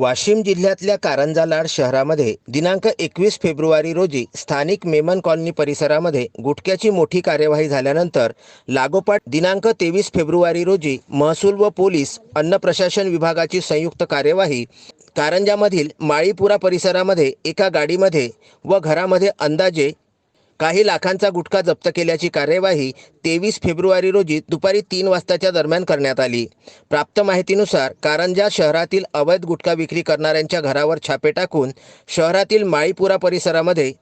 वाशिम जिल्ह्यातल्या कारंजा लाड शहरामध्ये दिनांक एकवीस फेब्रुवारी रोजी स्थानिक मेमन कॉलनी परिसरामध्ये गुटख्याची मोठी कार्यवाही झाल्यानंतर लागोपाठ दिनांक तेवीस फेब्रुवारी रोजी महसूल व पोलीस अन्न प्रशासन विभागाची संयुक्त कार्यवाही कारंजामधील माळीपुरा परिसरामध्ये एका गाडीमध्ये व घरामध्ये अंदाजे काही लाखांचा गुटखा जप्त केल्याची कार्यवाही तेवीस फेब्रुवारी रोजी दुपारी तीन वाजताच्या दरम्यान करण्यात आली. प्राप्त माहितीनुसार कारंजा शहरातील अवैध गुटखा विक्री करणाऱ्यांच्या घरावर छापे टाकून शहरातील माळीपुरा परिसरामध्ये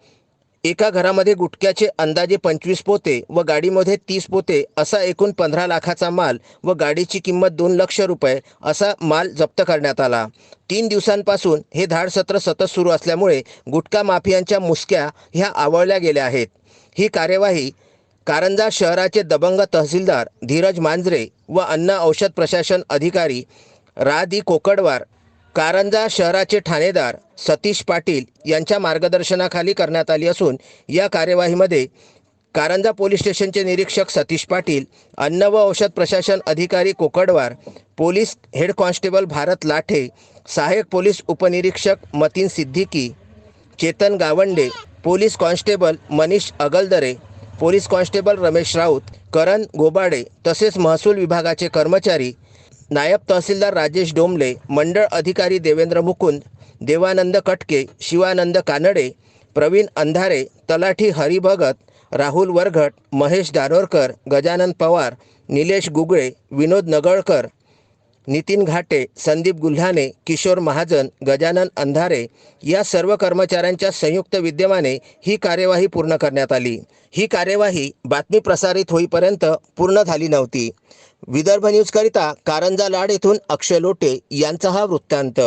एका घरामध्ये गुटख्याचे अंदाजे पंचवीस पोते व गाडीमध्ये तीस पोते असा एकूण पंधरा लाखाचा माल व गाडीची किंमत दोन लक्ष रुपये असा माल जप्त करण्यात आला. तीन दिवसांपासून हे धाड सत्र सतत सुरू असल्यामुळे गुटखा माफियांच्या मुसक्या ह्या आवळल्या गेल्या आहेत. ही कार्यवाही कारंजा शहराचे दबंग तहसीलदार धीरज मांजरे व अन्न औषध प्रशासन अधिकारी रादी कोकडवार कारंजा शहराचे ठाणेदार सतीश पाटील यांच्या मार्गदर्शनाखाली करण्यात आली असून या कार्यवाहीमध्ये कारंजा पोलीस स्टेशनचे निरीक्षक सतीश पाटील अन्न व औषध प्रशासन अधिकारी Kokadwar police head constable Bharat Lathe सहाय्यक पोलीस उपनिरीक्षक Matin Siddiqui Chetan Gawande police constable Manish Agaldare police constable Ramesh Raut Karan Gobade तसेच महसूल विभागाचे कर्मचारी नायब तहसीलदार राजेश डोंबले मंडळ अधिकारी देवेंद्र मुकुंद देवानंद कटके शिवानंद कानडे प्रवीण अंधारे तलाठी हरिभगत राहुल वरघट महेश दानोरकर गजानन पवार निलेश गुगळे विनोद नगळकर नितीन घाटे संदीप गुल्हाने किशोर महाजन गजानन अंधारे या सर्व कर्मचाऱ्यांच्या संयुक्त विद्यमाने ही कार्यवाही पूर्ण करण्यात आली. ही कार्यवाही बातमी प्रसारित होईपर्यंत पूर्ण झाली नव्हती. विदर्भ न्यूजकरिता कारंजा लाड येथून अक्षय लोटे यांचा हा वृत्तांत.